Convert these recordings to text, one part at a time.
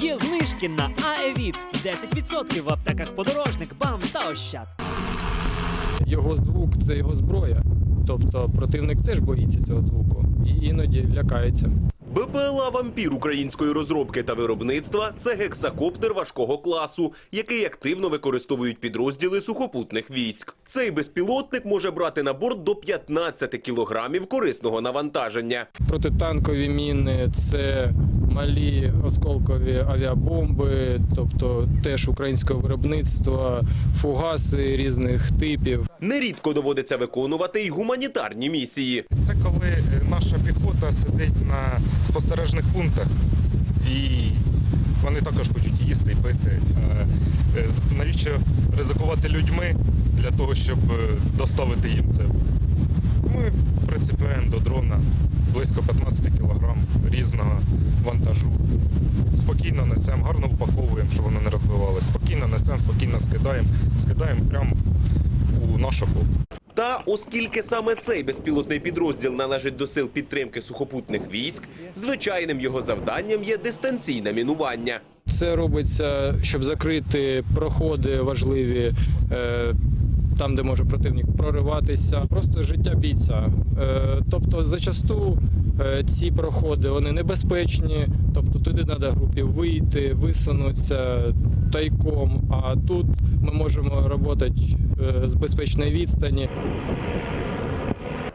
Є знижки на Аевіт 10% в аптеках подорожник, бам та ощад. Його звук це його зброя. Тобто противник теж боїться цього звуку і іноді лякається. БПЛА вампір української розробки та виробництва це гексакоптер важкого класу, який активно використовують підрозділи сухопутних військ. Цей безпілотник може брати на борт до 15 кілограмів корисного навантаження. Протитанкові міни це малі осколкові авіабомби, тобто теж українського виробництва, фугаси різних типів. Нерідко доводиться виконувати й гуманітарні місії. Це коли е, наша піхота сидить на спостережних пунктах і вони також хочуть їсти і пити. Е, Навіщо ризикувати людьми для того, щоб е, доставити їм це? Ми прицепляємо до дрона близько 15 кг різного вантажу. Спокійно несемо, гарно упаковуємо, щоб воно не розбивалося. Спокійно несемо, спокійно скидаємо, скидаємо прямо у наш окоп. Та оскільки саме цей безпілотний підрозділ належить до сил підтримки сухопутних військ, звичайним його завданням є дистанційне мінування. Це робиться, щоб закрити проходи важливі. е, Там, де може противник прориватися, просто життя бійця. Е, Тобто, зачасту ці проходи вони небезпечні, тобто туди треба групі вийти, висунутися тайком. А тут ми можемо працювати з безпечної відстані.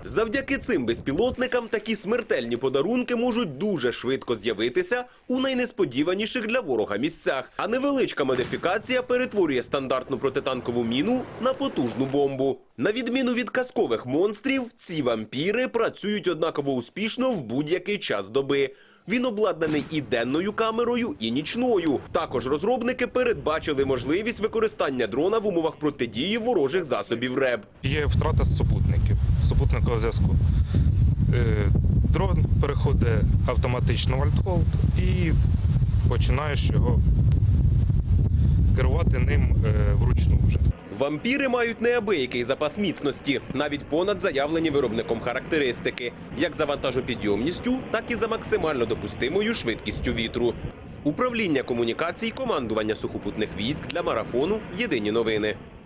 Завдяки цим безпілотникам такі смертельні подарунки можуть дуже швидко з'явитися у найнесподіваніших для ворога місцях. А невеличка модифікація перетворює стандартну протитанкову міну на потужну бомбу. На відміну від казкових монстрів, ці вампіри працюють однаково успішно в будь-який час доби. Він обладнаний і денною камерою, і нічною. Також розробники передбачили можливість використання дрона в умовах протидії ворожих засобів РЕБ. Є втрата супутників, супутникового зв'язку. Е, Дрон переходить автоматично в альтхолд і починаєш його керувати ним е, вручну вже. Вампіри мають неабиякий запас міцності, навіть понад заявлені виробником характеристики, як за вантажопідйомністю, так і за максимально допустимою швидкістю вітру. Управління комунікацій, командування сухопутних військ для марафону. Єдині новини.